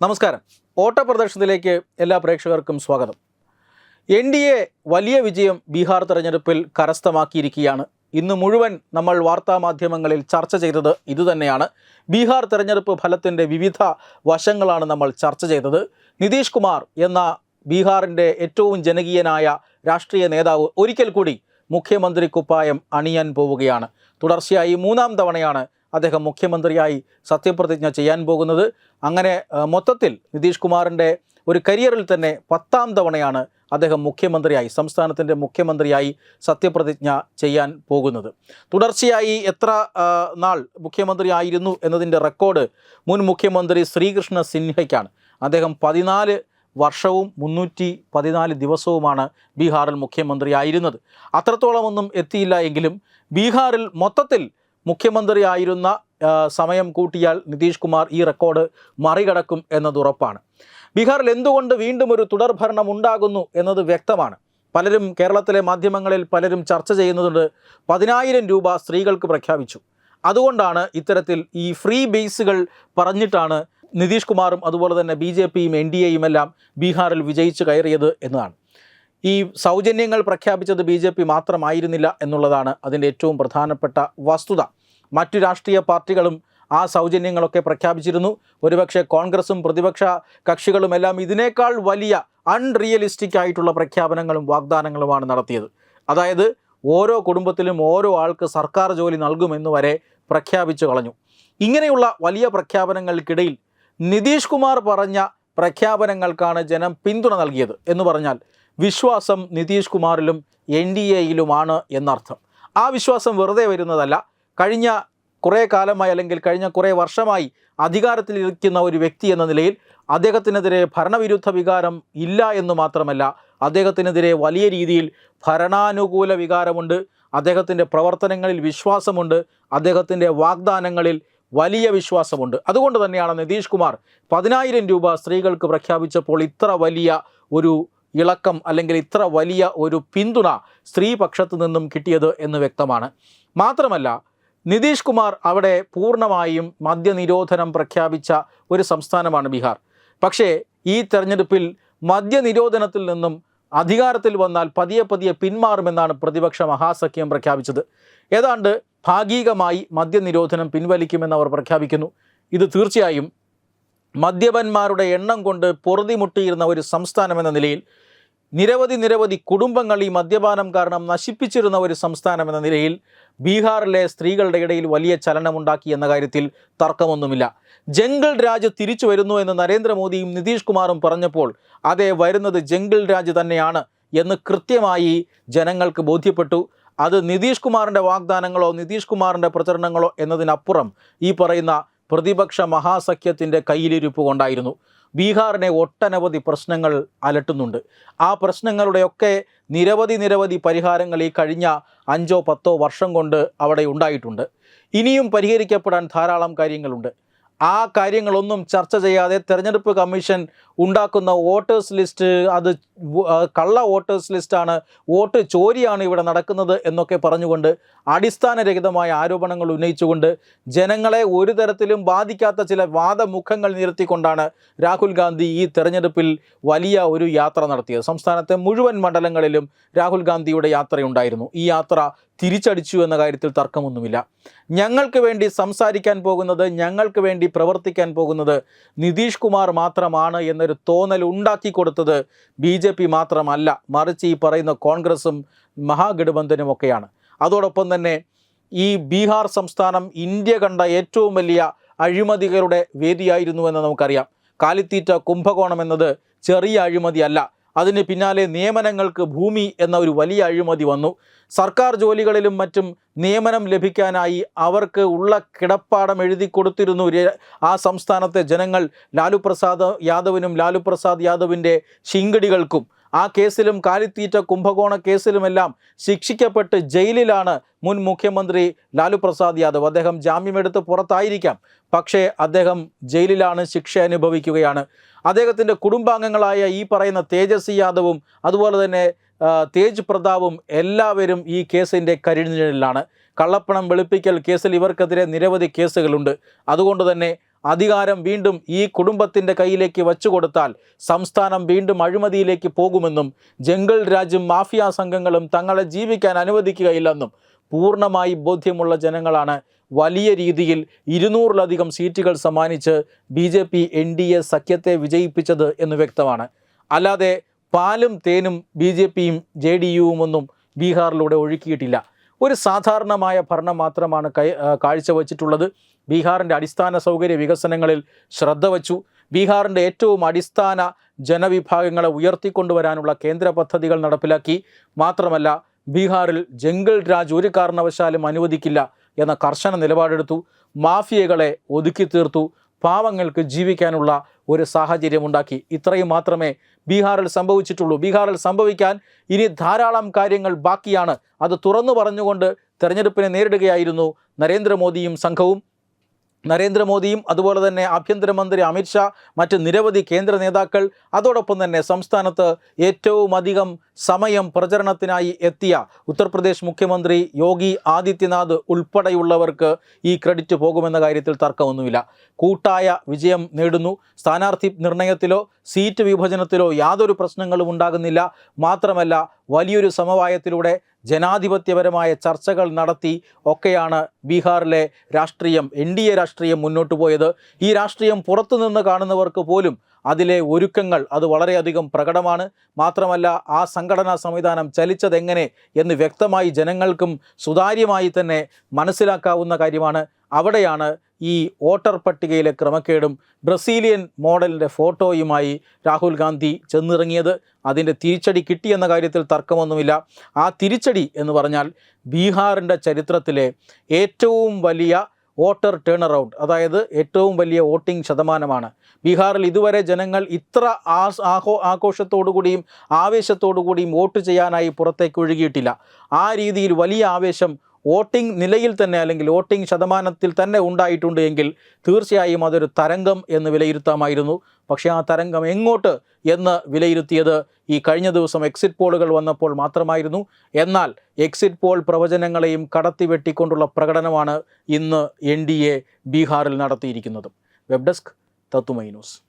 നമസ്കാരം. ഓട്ടപ്രദർശനത്തിലേക്ക് എല്ലാ പ്രേക്ഷകർക്കും സ്വാഗതം. എൻ ഡി എ വലിയ വിജയം ബീഹാർ തെരഞ്ഞെടുപ്പിൽ കരസ്ഥമാക്കിയിരിക്കുകയാണ്. ഇന്ന് മുഴുവൻ നമ്മൾ വാർത്താമാധ്യമങ്ങളിൽ ചർച്ച ചെയ്തത് ഇതുതന്നെയാണ്. ബീഹാർ തെരഞ്ഞെടുപ്പ് ഫലത്തിന്റെ വിവിധ വശങ്ങളാണ് നമ്മൾ ചർച്ച ചെയ്തത്. നിതീഷ് കുമാർ എന്ന ബീഹാറിന്റെ ഏറ്റവും ജനകീയനായ രാഷ്ട്രീയ നേതാവ് ഒരിക്കൽ കൂടി മുഖ്യമന്ത്രി കുപ്പായം അണിയാൻ പോവുകയാണ്. തുടർച്ചയായി മൂന്നാം തവണയാണ് അദ്ദേഹം മുഖ്യമന്ത്രിയായി സത്യപ്രതിജ്ഞ ചെയ്യാൻ പോകുന്നത്. അങ്ങനെ മൊത്തത്തിൽ നിതീഷ് കുമാറിന്റെ ഒരു കരിയറിൽ തന്നെ പത്താം തവണയാണ് അദ്ദേഹം മുഖ്യമന്ത്രിയായി സംസ്ഥാനത്തിന്റെ മുഖ്യമന്ത്രിയായി സത്യപ്രതിജ്ഞ ചെയ്യാൻ പോകുന്നത്. തുടർച്ചയായി എത്ര നാൾ മുഖ്യമന്ത്രിയായിരുന്നു എന്നതിന്റെ റെക്കോർഡ് മുൻ മുഖ്യമന്ത്രി ശ്രീകൃഷ്ണ സിൻഹയ്ക്കാണ്. അദ്ദേഹം പതിനാല് വർഷവും മുന്നൂറ്റി പതിനാല് ദിവസവുമാണ് ബീഹാറിൽ മുഖ്യമന്ത്രിയായിരുന്നത്. അത്രത്തോളമൊന്നും എത്തിയില്ല എങ്കിലും ബീഹാറിൽ മൊത്തത്തിൽ മുഖ്യമന്ത്രിയായിരുന്ന സമയം കൂട്ടിയാൽ നിതീഷ് കുമാർ ഈ റെക്കോർഡ് മറികടക്കും എന്നത് ഉറപ്പാണ്. ബീഹാറിൽ എന്തുകൊണ്ട് വീണ്ടും ഒരു തുടർഭരണം ഉണ്ടാകുന്നു എന്നത് വ്യക്തമാണ്. പലരും കേരളത്തിലെ മാധ്യമങ്ങളിൽ പലരും ചർച്ച ചെയ്യുന്നതുണ്ട് പതിനായിരം രൂപ സ്ത്രീകൾക്ക് പ്രഖ്യാപിച്ചു. അതുകൊണ്ടാണ് ഇത്തരത്തിൽ ഈ ഫ്രീ ബേസുകൾ പറഞ്ഞിട്ടാണ് നിതീഷ് കുമാറും അതുപോലെ തന്നെ ബി ജെ പിയും എൻ ഡി എയും എല്ലാം ബീഹാറിൽ വിജയിച്ച് കയറിയത് എന്നതാണ് ഈ സൗജന്യങ്ങൾ പ്രഖ്യാപിച്ചത് ബി ജെ പി മാത്രമായിരുന്നില്ല എന്നുള്ളതാണ് അതിന്റെ ഏറ്റവും പ്രധാനപ്പെട്ട വസ്തുത. മറ്റു രാഷ്ട്രീയ പാർട്ടികളും ആ സൗജന്യങ്ങളൊക്കെ പ്രഖ്യാപിച്ചിരുന്നു. ഒരുപക്ഷെ കോൺഗ്രസും പ്രതിപക്ഷ കക്ഷികളുമെല്ലാം ഇതിനേക്കാൾ വലിയ അൺറിയലിസ്റ്റിക് ആയിട്ടുള്ള പ്രഖ്യാപനങ്ങളും വാഗ്ദാനങ്ങളുമാണ് നടത്തിയത്. അതായത് ഓരോ കുടുംബത്തിലും ഓരോ ആൾക്ക് സർക്കാർ ജോലി നൽകുമെന്ന് വരെ പ്രഖ്യാപിച്ചു കളഞ്ഞു. ഇങ്ങനെയുള്ള വലിയ പ്രഖ്യാപനങ്ങൾക്കിടയിൽ നിതീഷ് കുമാർ പറഞ്ഞ പ്രഖ്യാപനങ്ങൾക്കാണ് ജനം പിന്തുണ നൽകിയത് എന്ന് പറഞ്ഞാൽ വിശ്വാസം നിതീഷ് കുമാറിലും എൻ ഡി എയിലുമാണ് എന്നർത്ഥം. ആ വിശ്വാസം വെറുതെ വരുന്നതല്ല. കഴിഞ്ഞ കുറേ കാലമായി അല്ലെങ്കിൽ കഴിഞ്ഞ കുറേ വർഷമായി അധികാരത്തിലിരിക്കുന്ന ഒരു വ്യക്തി എന്ന നിലയിൽ അദ്ദേഹത്തിനെതിരെ ഭരണവിരുദ്ധ വികാരം ഇല്ല എന്ന് മാത്രമല്ല അദ്ദേഹത്തിനെതിരെ വലിയ രീതിയിൽ ഭരണാനുകൂല വികാരമുണ്ട് അദ്ദേഹത്തിന്റെ പ്രവർത്തനങ്ങളിൽ വിശ്വാസമുണ്ട് അദ്ദേഹത്തിന്റെ വാഗ്ദാനങ്ങളിൽ വലിയ വിശ്വാസമുണ്ട്. അതുകൊണ്ട് തന്നെയാണ് നിതീഷ് കുമാർ പതിനായിരം രൂപ സ്ത്രീകൾക്ക് പ്രഖ്യാപിച്ചപ്പോൾ ഇത്ര വലിയ ഒരു ഇളക്കം അല്ലെങ്കിൽ ഇത്ര വലിയ ഒരു പിന്തുണ സ്ത്രീപക്ഷത്തു നിന്നും കിട്ടിയത് എന്ന് വ്യക്തമാണ്. മാത്രമല്ല നിതീഷ് കുമാർ അവിടെ പൂർണമായും മദ്യനിരോധനം പ്രഖ്യാപിച്ച ഒരു സംസ്ഥാനമാണ് ബീഹാർ. പക്ഷേ ഈ തെരഞ്ഞെടുപ്പിൽ മദ്യനിരോധനത്തിൽ നിന്നും അധികാരത്തിൽ വന്നാൽ പതിയെ പതിയെ പിന്മാറുമെന്നാണ് പ്രതിപക്ഷ മഹാസഖ്യം പ്രഖ്യാപിച്ചത്. ഏതാണ്ട് ഭാഗികമായി മദ്യനിരോധനം പിൻവലിക്കുമെന്ന് അവർ പ്രഖ്യാപിക്കുന്നു. ഇത് തീർച്ചയായും മദ്യപന്മാരുടെ എണ്ണം കൊണ്ട് പൊറുതിമുട്ടിയിരുന്ന ഒരു സംസ്ഥാനമെന്ന നിലയിൽ നിരവധി നിരവധി കുടുംബങ്ങൾ ഈ മദ്യപാനം കാരണം നശിപ്പിച്ചിരുന്ന ഒരു സംസ്ഥാനമെന്ന നിലയിൽ ബീഹാറിലെ സ്ത്രീകളുടെ ഇടയിൽ വലിയ ചലനമുണ്ടാക്കി എന്ന കാര്യത്തിൽ തർക്കമൊന്നുമില്ല. ജംഗിൾ രാജ് തിരിച്ചു വരുന്നു എന്ന് നരേന്ദ്രമോദിയും നിതീഷ് കുമാറും പറഞ്ഞപ്പോൾ അതെ വരുന്നത് ജംഗിൾ രാജ് തന്നെയാണ് എന്ന് കൃത്യമായി ജനങ്ങൾക്ക് ബോധ്യപ്പെട്ടു. അത് നിതീഷ് കുമാറിന്റെ വാഗ്ദാനങ്ങളോ നിതീഷ് കുമാറിന്റെ പ്രചരണങ്ങളോ എന്നതിനപ്പുറം ഈ പറയുന്ന പ്രതിപക്ഷ മഹാസഖ്യത്തിന്റെ കയ്യിലിരിപ്പ് കൊണ്ടായിരുന്നു ബീഹാറിനെ ഒട്ടനവധി പ്രശ്നങ്ങൾ അലട്ടുന്നുണ്ട്. ആ പ്രശ്നങ്ങളുടെയൊക്കെ നിരവധി നിരവധി പരിഹാരങ്ങൾ ഈ കഴിഞ്ഞ അഞ്ചോ പത്തോ വർഷം കൊണ്ട് അവിടെ ഉണ്ടായിട്ടുണ്ട്. ഇനിയും പരിഹരിക്കപ്പെടാൻ ധാരാളം കാര്യങ്ങളുണ്ട്. ആ കാര്യങ്ങളൊന്നും ചർച്ച ചെയ്യാതെ തെരഞ്ഞെടുപ്പ് കമ്മീഷൻ ഉണ്ടാക്കുന്ന വോട്ടേഴ്സ് ലിസ്റ്റ് അത് കള്ള വോട്ടേഴ്സ് ലിസ്റ്റാണ്. വോട്ട് ചോരിയാണ് ഇവിടെ നടക്കുന്നത് എന്നൊക്കെ പറഞ്ഞുകൊണ്ട് അടിസ്ഥാനരഹിതമായ ആരോപണങ്ങൾ ഉന്നയിച്ചുകൊണ്ട് ജനങ്ങളെ ഒരു തരത്തിലും ബാധിക്കാത്ത ചില വാദമുഖങ്ങൾ നിരത്തിക്കൊണ്ടാണ് രാഹുൽ ഗാന്ധി ഈ തെരഞ്ഞെടുപ്പിൽ വലിയ ഒരു യാത്ര നടത്തിയത്. സംസ്ഥാനത്തെ മുഴുവൻ മണ്ഡലങ്ങളിലും രാഹുൽ ഗാന്ധിയുടെ യാത്രയുണ്ടായിരുന്നു. ഈ യാത്ര തിരിച്ചടിച്ചു എന്ന കാര്യത്തിൽ തർക്കമൊന്നുമില്ല. ഞങ്ങൾക്ക് വേണ്ടി സംസാരിക്കാൻ പോകുന്നത് ഞങ്ങൾക്ക് വേണ്ടി പ്രവർത്തിക്കാൻ പോകുന്നത് നിതീഷ് കുമാർ മാത്രമാണ് എന്നൊരു തോന്നൽ ഉണ്ടാക്കി കൊടുത്തത് ബി ജെ പി മാത്രമല്ല. മറിച്ച് ഈ പറയുന്ന കോൺഗ്രസും മഹാഗഠബന്ധനും ഒക്കെയാണ് അതോടൊപ്പം തന്നെ ഈ ബീഹാർ സംസ്ഥാനം ഇന്ത്യ കണ്ട ഏറ്റവും വലിയ അഴിമതികളുടെ വേദിയായിരുന്നു എന്ന് നമുക്കറിയാം. കാലിത്തീറ്റ കുംഭകോണം എന്നത് ചെറിയ അഴിമതിയല്ല അതിന് പിന്നാലെ നിയമനങ്ങൾക്ക് ഭൂമി എന്ന ഒരു വലിയ അഴിമതി വന്നു. സർക്കാർ ജോലികളിലും മറ്റും നിയമനം ലഭിക്കാനായി അവർക്ക് ഉള്ള കിടപ്പാടം എഴുതി കൊടുത്തിരുന്നു ആ സംസ്ഥാനത്തെ ജനങ്ങൾ. ലാലു പ്രസാദ് യാദവിനും ലാലു പ്രസാദ് യാദവിന്റെ ശിങ്കടികൾക്കും. ആ കേസിലും കാലിത്തീറ്റ കുംഭകോണ കേസിലുമെല്ലാം ശിക്ഷിക്കപ്പെട്ട് ജയിലിലാണ് മുൻ മുഖ്യമന്ത്രി ലാലു പ്രസാദ് യാദവ്. അദ്ദേഹം ജാമ്യമെടുത്ത് പുറത്തായിരിക്കാം. പക്ഷേ അദ്ദേഹം ജയിലിലാണ് ശിക്ഷ അനുഭവിക്കുകയാണ്. അദ്ദേഹത്തിന്റെ കുടുംബാംഗങ്ങളായ ഈ പറയുന്ന തേജസ്വി യാദവും അതുപോലെ തന്നെ തേജ് പ്രതാപും എല്ലാവരും ഈ കേസിന്റെ കരിനിഴലിലാണ്. കള്ളപ്പണം വെളുപ്പിക്കൽ കേസിൽ ഇവർക്കെതിരെ നിരവധി കേസുകളുണ്ട്. അതുകൊണ്ട് തന്നെ അധികാരം വീണ്ടും ഈ കുടുംബത്തിന്റെ കയ്യിലേക്ക് വച്ചുകൊടുത്താൽ സംസ്ഥാനം വീണ്ടും അഴിമതിയിലേക്ക് പോകുമെന്നും ജംഗിൾ രാജ്യം മാഫിയ സംഘങ്ങളും തങ്ങളെ ജീവിക്കാൻ അനുവദിക്കുകയില്ലെന്നും പൂർണമായി ബോധ്യമുള്ള ജനങ്ങളാണ് വലിയ രീതിയിൽ ഇരുന്നൂറിലധികം സീറ്റുകൾ സമ്മാനിച്ച് B J P N D A സഖ്യത്തെ വിജയിപ്പിച്ചത് എന്ന് വ്യക്തമാണ്. അല്ലാതെ പാലും തേനും ബി ജെ പിയും ജെ ഡി യുവും ഒന്നും ബീഹാറിലൂടെ ഒഴുക്കിയിട്ടില്ല. ഒരു സാധാരണമായ ഭരണം മാത്രമാണ് കൈ കാഴ്ചവെച്ചിട്ടുള്ളത്. ബീഹാറിന്റെ അടിസ്ഥാന സൗകര്യ വികസനങ്ങളിൽ ശ്രദ്ധ വച്ചു. ബീഹാറിന്റെ ഏറ്റവും അടിസ്ഥാന ജനവിഭാഗങ്ങളെ ഉയർത്തിക്കൊണ്ടുവരാനുള്ള കേന്ദ്ര പദ്ധതികൾ നടപ്പിലാക്കി. മാത്രമല്ല ബീഹാറിൽ ജംഗിൾ രാജ് ഒരു കാരണവശാലും അനുവദിക്കില്ല എന്ന കർശന നിലപാടെടുത്തു. മാഫിയകളെ ഒതുക്കി തീർത്തു. പാവങ്ങൾക്ക് ജീവിക്കാനുള്ള ഒരു സാഹചര്യം ഉണ്ടാക്കി ഇത്രയും മാത്രമേ ബീഹാറിൽ സംഭവിച്ചിട്ടുള്ളൂ. ബീഹാറിൽ സംഭവിക്കാൻ ഇനി ധാരാളം കാര്യങ്ങൾ ബാക്കിയാണ്. അത് തുറന്നു പറഞ്ഞുകൊണ്ട് തെരഞ്ഞെടുപ്പിനെ നേരിടുകയായിരുന്നു നരേന്ദ്രമോദിയും സംഘവും. നരേന്ദ്രമോദിയും അതുപോലെ തന്നെ ആഭ്യന്തരമന്ത്രി അമിത്ഷാ മറ്റ് നിരവധി കേന്ദ്ര നേതാക്കൾ അതോടൊപ്പം തന്നെ സംസ്ഥാനത്ത് ഏറ്റവും അധികം സമയം പ്രചരണത്തിനായി എത്തിയ ഉത്തർപ്രദേശ് മുഖ്യമന്ത്രി യോഗി ആദിത്യനാഥ് ഉൾപ്പെടെയുള്ളവർക്ക് ഈ ക്രെഡിറ്റ് പോകുമെന്ന കാര്യത്തിൽ തർക്കമൊന്നുമില്ല. കൂട്ടായ വിജയം നേടുന്നു. സ്ഥാനാർത്ഥി നിർണയത്തിലോ സീറ്റ് വിഭജനത്തിലോ യാതൊരു പ്രശ്നങ്ങളും ഉണ്ടാകുന്നില്ല. മാത്രമല്ല വലിയൊരു സമവായത്തിലൂടെ ജനാധിപത്യപരമായ ചർച്ചകൾ നടത്തി ഒക്കെയാണ് ബീഹാറിലെ രാഷ്ട്രീയം എൻ ഡി എ രാഷ്ട്രീയം മുന്നോട്ട് പോയത്. ഈ രാഷ്ട്രീയം പുറത്തുനിന്ന് കാണുന്നവർക്ക് പോലും അതിലെ ഒരുക്കങ്ങൾ അത് വളരെയധികം പ്രകടമാണ്. മാത്രമല്ല ആ സംഘടനാ സംവിധാനം ചലിച്ചതെങ്ങനെ എന്ന് വ്യക്തമായി ജനങ്ങൾക്കും സുതാര്യമായി തന്നെ മനസ്സിലാക്കാവുന്ന കാര്യമാണ്. അവിടെയാണ് ഈ വോട്ടർ പട്ടികയിലെ ക്രമക്കേടും ബ്രസീലിയൻ മോഡലിന്റെ ഫോട്ടോയുമായി രാഹുൽ ഗാന്ധി ചെന്നിറങ്ങിയത്. അതിന്റെ തിരിച്ചടി കിട്ടിയെന്ന കാര്യത്തിൽ തർക്കമൊന്നുമില്ല. ആ തിരിച്ചടി എന്ന് പറഞ്ഞാൽ ബീഹാറിന്റെ ചരിത്രത്തിലെ ഏറ്റവും വലിയ വോട്ടർ ടേൺ അറൗണ്ട് അതായത് ഏറ്റവും വലിയ വോട്ടിംഗ് ശതമാനമാണ്. ബീഹാറിൽ ഇതുവരെ ജനങ്ങൾ ഇത്ര ആസ് ആഘോ ആഘോഷത്തോടു കൂടിയും ആവേശത്തോടു കൂടിയും വോട്ട് ചെയ്യാനായി പുറത്തേക്ക് ഒഴുകിയിട്ടില്ല. ആ രീതിയിൽ വലിയ ആവേശം വോട്ടിംഗ് നിലയിൽ തന്നെ അല്ലെങ്കിൽ വോട്ടിംഗ് ശതമാനത്തിൽ തന്നെ ഉണ്ടായിട്ടുണ്ട് എങ്കിൽ തീർച്ചയായും അതൊരു തരംഗം എന്ന് വിലയിരുത്താമായിരുന്നു. പക്ഷേ ആ തരംഗം എങ്ങോട്ട് എന്ന് വിലയിരുത്തിയത് ഈ കഴിഞ്ഞ ദിവസം എക്സിറ്റ് പോളുകൾ വന്നപ്പോൾ മാത്രമായിരുന്നു. എന്നാൽ എക്സിറ്റ് പോൾ പ്രവചനങ്ങളെയും കടത്തിവെട്ടിക്കൊണ്ടുള്ള പ്രകടനമാണ് ഇന്ന് എൻ ബീഹാറിൽ നടത്തിയിരിക്കുന്നത്. വെബ് ഡെസ്ക് തത്തുമൈ ന്യൂസ്